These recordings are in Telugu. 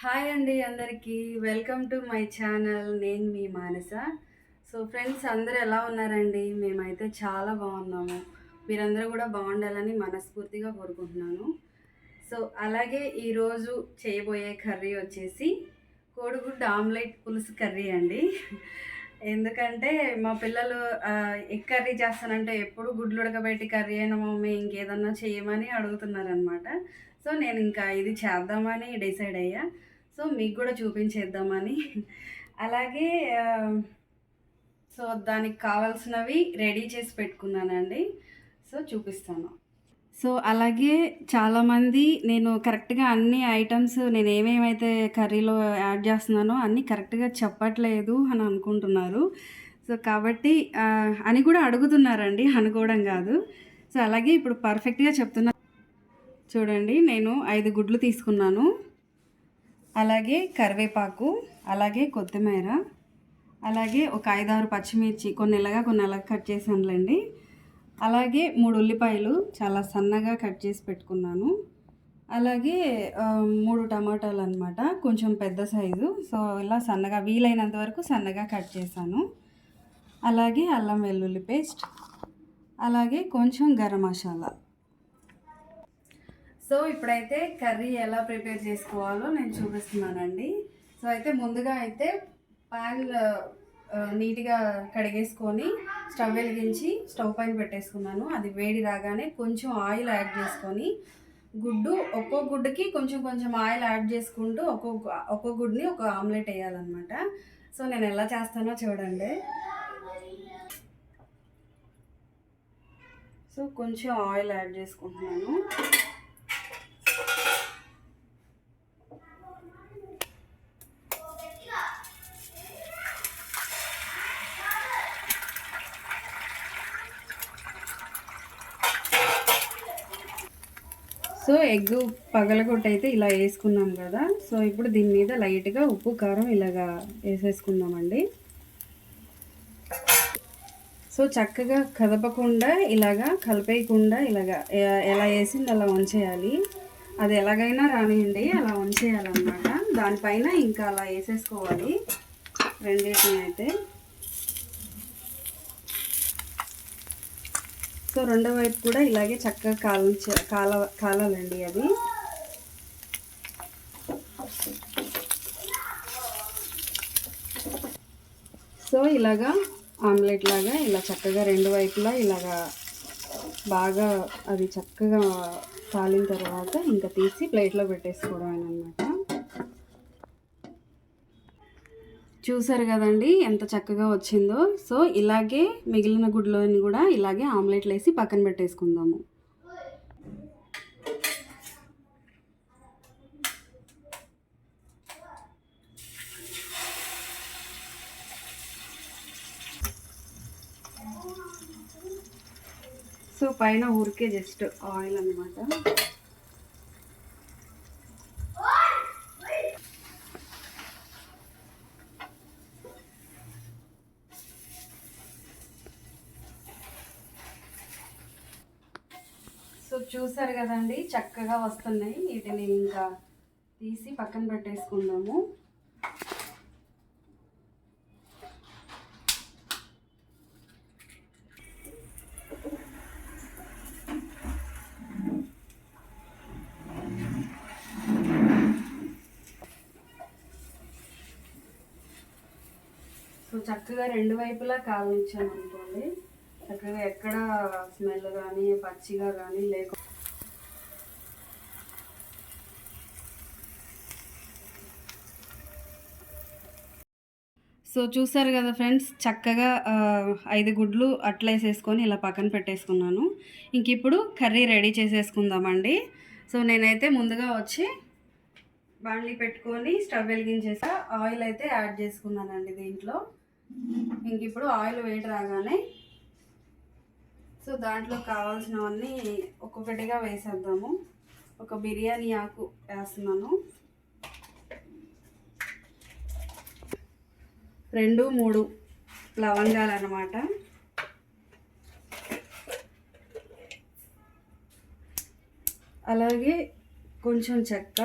హాయ్ అండి అందరికీ. Welcome to my channel. నేను మీ మానస. సో ఫ్రెండ్స్ అందరూ ఎలా ఉన్నారండి? మేమైతే చాలా బాగున్నాము. మీరందరూ కూడా బాగుండాలని మనస్ఫూర్తిగా కోరుకుంటున్నాను. సో అలాగే ఈరోజు చేయబోయే కర్రీ వచ్చేసి కోడిగుడ్డు ఆమ్లెట్ పులుసు కర్రీ అండి. ఎందుకంటే మా పిల్లలు ఎగ్ కర్రీ చేస్తానంటే ఎప్పుడు గుడ్లు ఉడకబెట్టి కర్రీ అయినా మమ్మీ ఇంకేదన్నా చేయమని అడుగుతున్నారనమాట సో నేను ఇంకా ఇది చేద్దామని డిసైడ్ అయ్యా. సో మీకు కూడా చూపించేద్దామని. అలాగే సో దానికి కావాల్సినవి రెడీ చేసి పెట్టుకున్నానండి. సో చూపిస్తాను. సో అలాగే చాలామంది నేను కరెక్ట్గా అన్ని ఐటమ్స్ నేను ఏమేమైతే కర్రీలో యాడ్ చేస్తున్నానో అన్నీ కరెక్ట్గా చెప్పట్లేదు అని అనుకుంటున్నారు. సో కాబట్టి అని కూడా అడుగుతున్నారండి. అనుకోవడం కాదు. సో అలాగే ఇప్పుడు పర్ఫెక్ట్గా చెప్తున్నా చూడండి నేను ఐదు గుడ్లు తీసుకున్నాను. అలాగే కరివేపాకు అలాగే కొత్తిమీర అలాగే ఒక ఐదారు పచ్చిమిర్చి కొన్ని ఇలాగా కొన్ని అలాగా కట్ చేసానులేండి అలాగే మూడు ఉల్లిపాయలు చాలా సన్నగా కట్ చేసి పెట్టుకున్నాను. అలాగే మూడు టమాటాలు అనమాట కొంచెం పెద్ద సైజు. సో ఇలా సన్నగా వీలైనంత వరకు సన్నగా కట్ చేశాను. అలాగే అల్లం వెల్లుల్లి పేస్ట్. అలాగే కొంచెం గరం మసాలా. సో ఇప్పుడైతే కర్రీ ఎలా ప్రిపేర్ చేసుకోవాలో నేను చూపిస్తున్నానండి. సో అయితే ముందుగా అయితే పాన్ నీట్గా కడిగేసుకొని స్టవ్ వెలిగించి స్టవ్ పైన పెట్టేసుకున్నాను. అది వేడి రాగానే కొంచెం ఆయిల్ యాడ్ చేసుకొని గుడ్డు ఒక్కో గుడ్డుకి కొంచెం కొంచెం ఆయిల్ యాడ్ చేసుకుంటూ ఒక్కొక్క ఒక్కో గుడ్ని ఒక ఆమ్లెట్ వేయాలన్నమాట. సో నేను ఎలా చేస్తానో చూడండి. సో కొంచెం ఆయిల్ యాడ్ చేసుకుంటున్నాను. సో ఎగ్ పగలగొట్టయితే ఇలా వేసుకున్నాం కదా. సో ఇప్పుడు దీని మీద లైట్గా ఉప్పు కారం ఇలాగా వేసేసుకుందామండి. సో చక్కగా కదపకుండా ఇలాగా కలిపేయకుండా ఇలాగా ఎలా వేసింది అలా వంచేయాలి. అది ఎలాగైనా రానియండి అలా వంచేయాలన్నమాట. దానిపైన ఇంకా అలా వేసేసుకోవాలి. రెండింటిని అయితే. సో రెండో వైపు కూడా ఇలాగే చక్కగా కాల్చ కాల కాలాలండి అది సో ఇలాగా ఆమ్లెట్ లాగా ఇలా చక్కగా రెండు వైపులా ఇలాగా బాగా అది చక్కగా కాలిన తర్వాత ఇంకా తీసి ప్లేట్లో పెట్టేసుకోవడం అనమాట చూసారు కదండి ఎంత చక్కగా వచ్చిందో. సో ఇలాగే మిగిలిన గుడ్లోని కూడా ఇలాగే ఆమ్లెట్లు వేసి పక్కన పెట్టేసుకుందాము. సో పైన ఊరికే జస్ట్ ఆయిల్ అనమాట సో చూసారు కదండి చక్కగా వస్తున్నాయి. వీటిని ఇంకా తీసి పక్కన పెట్టేసుకుందాము. సో చక్కగా రెండు వైపులా కాల్నిచ్చాను అనుకోండి చక్కగా ఎక్కడ స్మెల్ కానీ పచ్చిగా కానీ లేక సో చూసారు కదా ఫ్రెండ్స్ చక్కగా ఐదు గుడ్లు అట్లా వేసేసుకొని ఇలా పక్కన పెట్టేసుకున్నాను. ఇంక ఇప్పుడు కర్రీ రెడీ చేసేసుకుందామండి. సో నేనైతే ముందుగా వచ్చి బాండ్లీ పెట్టుకొని స్టవ్ వెలిగించేసా. ఆయిల్ అయితే యాడ్ చేసుకున్నానండి దీంట్లో. ఇంక ఇప్పుడు ఆయిల్ వేడి రాగానే సో దాంట్లో కావాల్సినవన్నీ ఒక్కొక్కటిగా వేసేద్దాము. ఒక బిర్యానీ ఆకు వేస్తున్నాను. రెండు మూడు లవంగాలు అన్నమాట అలాగే కొంచెం చెక్క.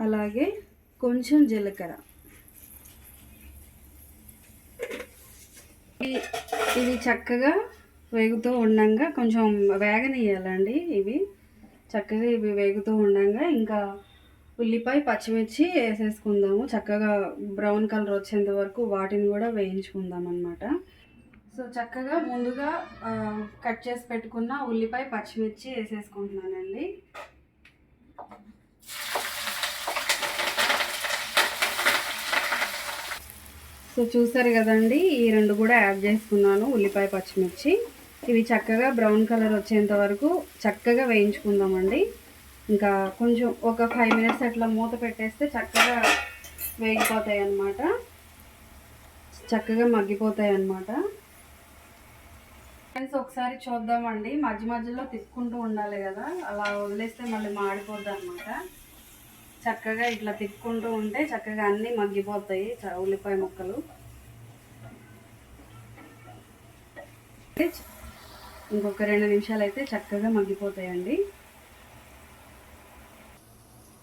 అలాగే కొంచెం జీలకర్ర. ఇది చక్కగా వేగుతూ ఉండంగా కొంచెం వేగనియ్యాలండి ఇవి. చక్కగా ఇవి వేగుతూ ఉండంగా ఇంకా ఉల్లిపాయ పచ్చిమిర్చి వేసేసుకుందాము. చక్కగా బ్రౌన్ కలర్ వచ్చేంత వరకు వాటిని కూడా వేయించుకుందాం అనమాట సో చక్కగా ముందుగా కట్ చేసి పెట్టుకున్న ఉల్లిపాయ పచ్చిమిర్చి వేసేసుకుంటున్నానండి. సో చూసారు కదండి ఈ రెండు కూడా యాడ్ చేసుకున్నాను ఉల్లిపాయ పచ్చిమిర్చి. ఇవి చక్కగా బ్రౌన్ కలర్ వచ్చేంత వరకు చక్కగా వేయించుకుందామండి. ఇంకా కొంచెం ఒక ఫైవ్ మినిట్స్ అట్లా మూత పెట్టేస్తే చక్కగా వేగిపోతాయి అన్నమాట. చక్కగా మగ్గిపోతాయి అన్నమాట. ఫ్రెండ్స్ ఒకసారి చూద్దామండి. మధ్య మధ్యలో తిప్పుకుంటూ ఉండాలి కదా అలా వదిలేస్తే మళ్ళీ మాడిపోద్ది అనమాట చక్కగా ఇట్లా తిక్కుంటూ ఉంటే చక్కగా అన్నీ మగ్గిపోతాయి ఉల్లిపాయ ముక్కలు. ఇంకొక రెండు నిమిషాలు అయితే చక్కగా మగ్గిపోతాయండి.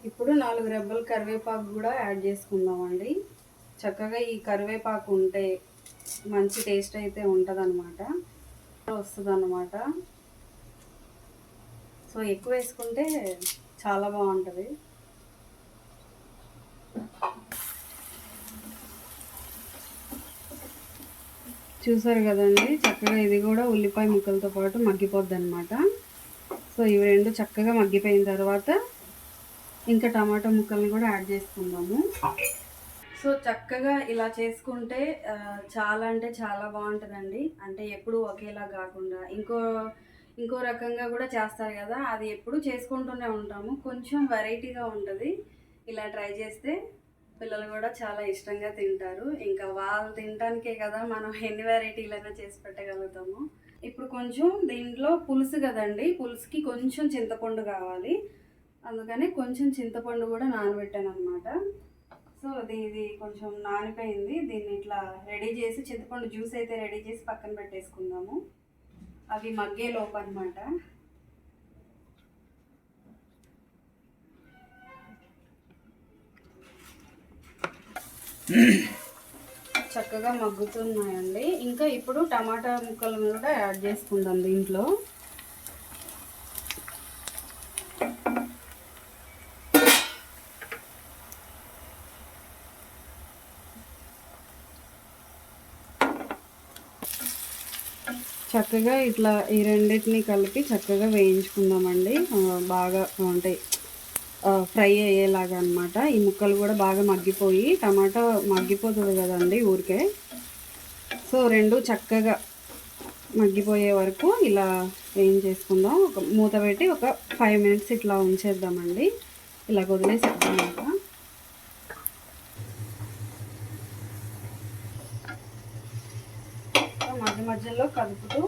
ఇప్పుడు నాలుగు రెబ్బల కరివేపాకు కూడా యాడ్ చేసుకుందామండి. చక్కగా ఈ కరివేపాకు ఉంటే మంచి టేస్ట్ అయితే ఉంటుందన్నమాట. వస్తుందనమాట సో ఎక్కువ వేసుకుంటే చాలా బాగుంటుంది. చూసారు కదండి? చక్కగా ఇది కూడా ఉల్లిపాయ ముక్కలతో పాటు మగ్గిపోద్ది అనమాట సో ఇవి రెండు చక్కగా మగ్గిపోయిన తర్వాత ఇంకా టమాటా ముక్కల్ని కూడా యాడ్ చేసుకుందాము. సో చక్కగా ఇలా చేసుకుంటే చాలా అంటే చాలా బాగుంటుందండి. అంటే ఎప్పుడు ఒకేలా కాకుండా. ఇంకో ఇంకో రకంగా కూడా చేస్తారు కదా? అది ఎప్పుడు చేసుకుంటూనే ఉంటాము. కొంచెం వెరైటీగా ఉంటుంది. ఇలా ట్రై చేస్తే పిల్లలు కూడా చాలా ఇష్టంగా తింటారు. ఇంకా వాళ్ళు తినడానికే కదా మనం ఎన్ని వెరైటీలైనా చేసి పెట్టగలుగుతాము. ఇప్పుడు కొంచెం దీంట్లో పులుసు కదండి పులుసుకి కొంచెం చింతపండు కావాలి. అందుకని కొంచెం చింతపండు కూడా నానబెట్టాను అనమాట సో అది ఇది కొంచెం నానిపోయింది. దీన్ని ఇట్లా రెడీ చేసి చింతపండు జ్యూస్ అయితే రెడీ చేసి పక్కన పెట్టేసుకుందాము. అవి మగ్గే లోపు అనమాట చక్కగా మగ్గుతున్నాయండి. ఇంకా ఇప్పుడు టమాటా ముక్కలను కూడా యాడ్ చేసుకుందాం దీంట్లో. చక్కగా ఇట్లా ఈ రెండింటిని కలిపి చక్కగా వేయించుకుందామండి. బాగా అంటే ఫ్రై అయ్యేలాగా అనమాట ఈ ముక్కలు కూడా బాగా మగ్గిపోయి టమాటా మగ్గిపోతుంది కదండి ఊరికే. సో రెండు చక్కగా మగ్గిపోయే వరకు ఇలా వేయించేసుకుందాం ఒక మూత పెట్టి ఒక ఫైవ్ మినిట్స్ ఇట్లా ఉంచేద్దామండి. ఇలా వదిలేసేద్దాం ఇంకా మధ్య మధ్యలో కలుపుతూ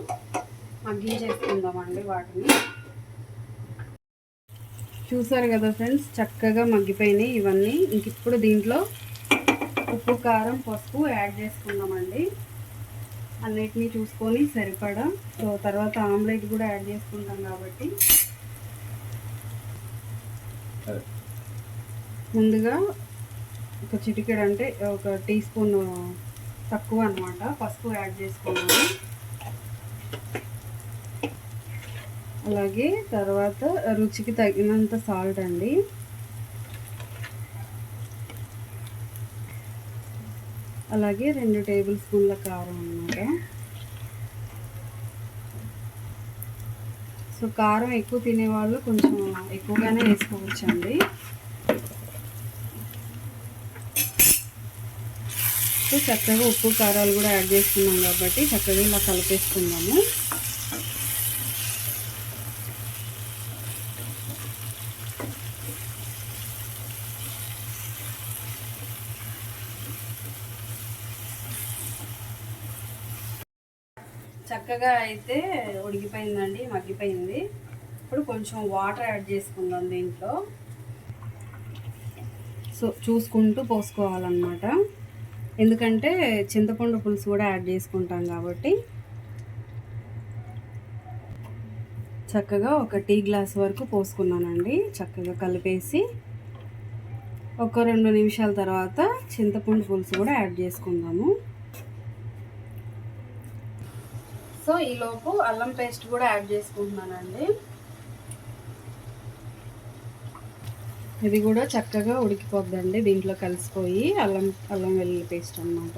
మగ్గించేసుకుందామండి వాటిని. చూసారు కదా ఫ్రెండ్స్ చక్కగా మగ్గిపోయినాయి ఇవన్నీ. ఇంక ఇప్పుడు దీంట్లో ఉప్పు కారం పసుపు యాడ్ చేసుకుందామండి. అన్నిటినీ చూసుకొని సరిపడా. సో తర్వాత ఆమ్లెట్ కూడా యాడ్ చేసుకుంటాం కాబట్టి. ముందుగా ఒక చిటికెడు అంటే ఒక టీ స్పూన్ తక్కువ అనమాట పసుపు యాడ్ చేసుకున్నాను. అలాగే తర్వాత రుచికి తగినంత సాల్ట్ అండి. అలాగే రెండు టేబుల్ స్పూన్ల కారం అన్నమాట. సో కారం ఎక్కువ తినేవాళ్ళు కొంచెం ఎక్కువగానే వేసుకోవచ్చండి. సో చక్కగా ఉప్పు కారాలు కూడా యాడ్ చేసుకున్నాం కాబట్టి చక్కగా ఇలా కలిపేసుకుందాము చక్కగా అయితే ఉడికిపోయిందండి మగ్గిపోయింది. ఇప్పుడు కొంచెం వాటర్ యాడ్ చేసుకుందాం దీంట్లో. సో చూసుకుంటూ పోసుకోవాలన్నమాట. ఎందుకంటే చింతపండు పులుసు కూడా యాడ్ చేసుకుంటాం కాబట్టి. చక్కగా ఒక టీ గ్లాస్ వరకు పోసుకున్నానండి. చక్కగా కలిపేసి ఒక రెండు నిమిషాల తర్వాత చింతపండు పులుసు కూడా యాడ్ చేసుకుందాము. సో ఈలోపు అల్లం పేస్ట్ కూడా యాడ్ చేసుకుంటున్నానండి. ఇది కూడా చక్కగా ఉడికిపోద్దండి దీంట్లో కలిసిపోయి అల్లం అల్లం వెల్లుల్లి పేస్ట్ అనమాట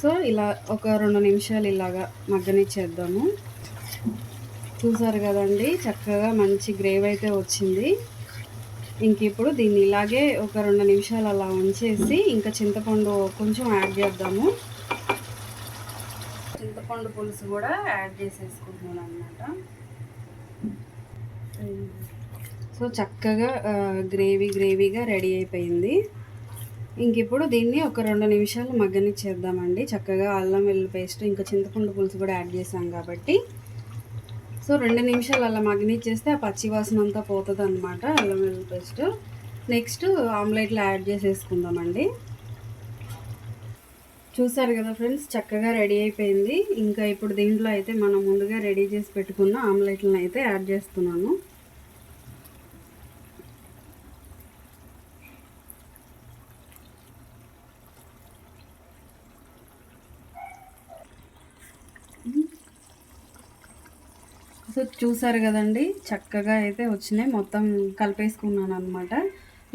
సో ఇలా ఒక రెండు నిమిషాలు ఇలాగా మగ్గనిచ్చేద్దాము. చూసారు కదండి చక్కగా మంచి గ్రేవ్ అయితే వచ్చింది. ఇంక ఇప్పుడు దీన్ని ఇలాగే ఒక రెండు నిమిషాలు అలా ఉంచేసి ఇంకా చింతపండు కొంచెం యాడ్ చేద్దాము. చింతపండు పులుసు కూడా యాడ్ చేసేసుకుంటున్నాను అనమాట సో చక్కగా గ్రేవీ గ్రేవీగా రెడీ అయిపోయింది. ఇంక ఇప్పుడు దీన్ని ఒక రెండు నిమిషాలు మగ్గనిచ్చేద్దామండి. చక్కగా అల్లం వెల్లుల్లి పేస్ట్ ఇంకా చింతపండు పులుసు కూడా యాడ్ చేసాం కాబట్టి. సో రెండు నిమిషాలు అలా మగ్గనిచ్చేస్తే ఆ పచ్చి వాసన అంతా పోతుంది అనమాట అల్లం వెల్లుల్లి పేస్ట్. నెక్స్ట్ ఆమ్లెట్లో యాడ్ చేసేసుకుందామండి. చూసారు కదా ఫ్రెండ్స్ చక్కగా రెడీ అయిపోయింది. ఇంకా ఇప్పుడు దీంట్లో అయితే మనం ముందుగా రెడీ చేసి పెట్టుకున్న ఆమ్లెట్లను అయితే యాడ్ చేస్తున్నాను. సో చూసారు కదండి చక్కగా అయితే వచ్చినాయి. మొత్తం కలిపేసుకున్నాను అనమాట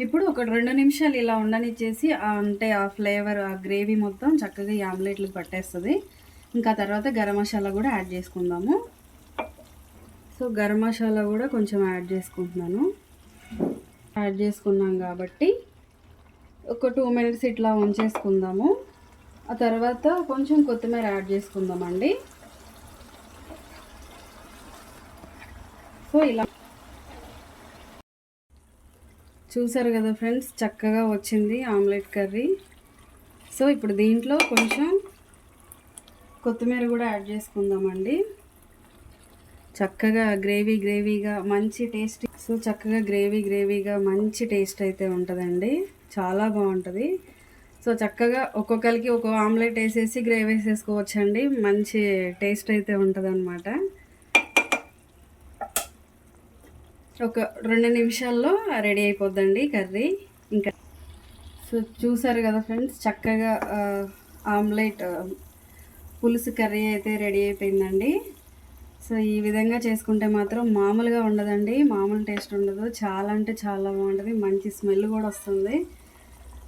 ఇప్పుడు ఒక రెండు నిమిషాలు ఇలా ఉండనిచ్చేసి అంటే ఆ ఫ్లేవర్ ఆ గ్రేవీ మొత్తం చక్కగా ఈ ఆమ్లెట్లు పట్టేస్తుంది. ఇంకా తర్వాత గరం మసాలా కూడా యాడ్ చేసుకుందాము. సో గరం మసాలా కూడా కొంచెం యాడ్ చేసుకుంటున్నాను. యాడ్ చేసుకున్నాం కాబట్టి ఒక టూ మినిట్స్ ఇట్లా ఉంచేసుకుందాము. ఆ తర్వాత కొంచెం కొత్తిమీర యాడ్ చేసుకుందామండి. వరకు ఇలా చూసారు కదా ఫ్రెండ్స్ చక్కగా వచ్చింది ఆమ్లెట్ కర్రీ. సో ఇప్పుడు దీంట్లో కొంచెం కొత్తిమీర కూడా యాడ్ చేసుకుందామండి. చక్కగా గ్రేవీ గ్రేవీగా మంచి టేస్ట్. సో చక్కగా గ్రేవీ గ్రేవీగా మంచి టేస్ట్ అయితే ఉంటుందండి. చాలా బాగుంటుంది. సో చక్కగా ఒక్కొక్కరికి ఒక ఆమ్లెట్ వేసేసి గ్రేవీ వేసేసుకోవచ్చండి. మంచి టేస్ట్ అయితే ఉంటుంది ఒక రెండు నిమిషాల్లో రెడీ అయిపోద్దండి కర్రీ. ఇంకా సో చూసారు కదా ఫ్రెండ్స్ చక్కగా ఆమ్లెట్ పులుసు కర్రీ అయితే రెడీ అయిపోయిందండి. సో ఈ విధంగా చేసుకుంటే మాత్రం మామూలుగా ఉండదండి మామూలు టేస్ట్ ఉండదు. చాలా అంటే చాలా బాగుంటుంది మంచి స్మెల్ కూడా వస్తుంది.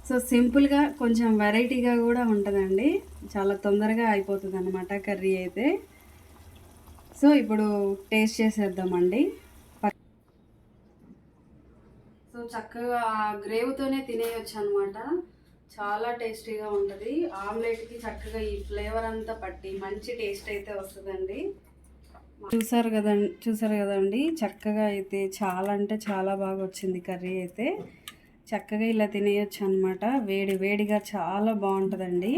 సో సింపుల్గా కొంచెం వెరైటీగా కూడా ఉంటుందండి చాలా తొందరగా అయిపోతుంది అన్నమాట కర్రీ అయితే. సో ఇప్పుడు టేస్ట్ చేసేద్దామండి. సో చక్కగా గ్రేవ్తోనే తినేయొచ్చు అనమాట చాలా టేస్టీగా ఉంటుంది. ఆమ్లెట్కి చక్కగా ఈ ఫ్లేవర్ అంతా పట్టి మంచి టేస్ట్ అయితే వస్తుందండి. చూసారు కదండి చూసారు కదండి? చక్కగా అయితే చాలా అంటే చాలా బాగా వచ్చింది కర్రీ అయితే. చక్కగా ఇలా తినేయచ్చు అనమాట వేడి వేడిగా చాలా బాగుంటుందండి.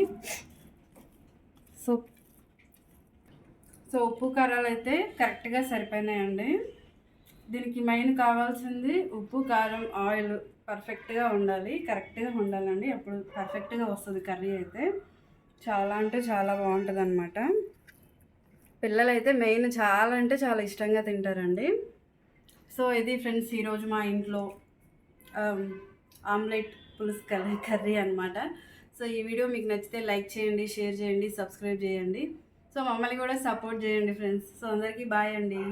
సో సో ఉప్పు కారాలు అయితే కరెక్ట్గా సరిపోయినాయండి. దీనికి మెయిన్ కావాల్సింది ఉప్పు కారం ఆయిల్ పర్ఫెక్ట్గా ఉండాలి. కరెక్ట్గా ఉండాలండి. అప్పుడు పర్ఫెక్ట్గా వస్తుంది కర్రీ అయితే. చాలా అంటే చాలా బాగుంటుంది అనమాట పిల్లలైతే మెయిన్ చాలా అంటే చాలా ఇష్టంగా తింటారండి. సో ఇది ఫ్రెండ్స్ ఈరోజు మా ఇంట్లో ఆమ్లెట్ పులుసు కర్రీ కర్రీ అనమాట సో ఈ వీడియో మీకు నచ్చితే లైక్ చేయండి షేర్ చేయండి సబ్స్క్రైబ్ చేయండి. సో మమ్మల్ని కూడా సపోర్ట్ చేయండి ఫ్రెండ్స్. సో అందరికీ బాయ్ అండి.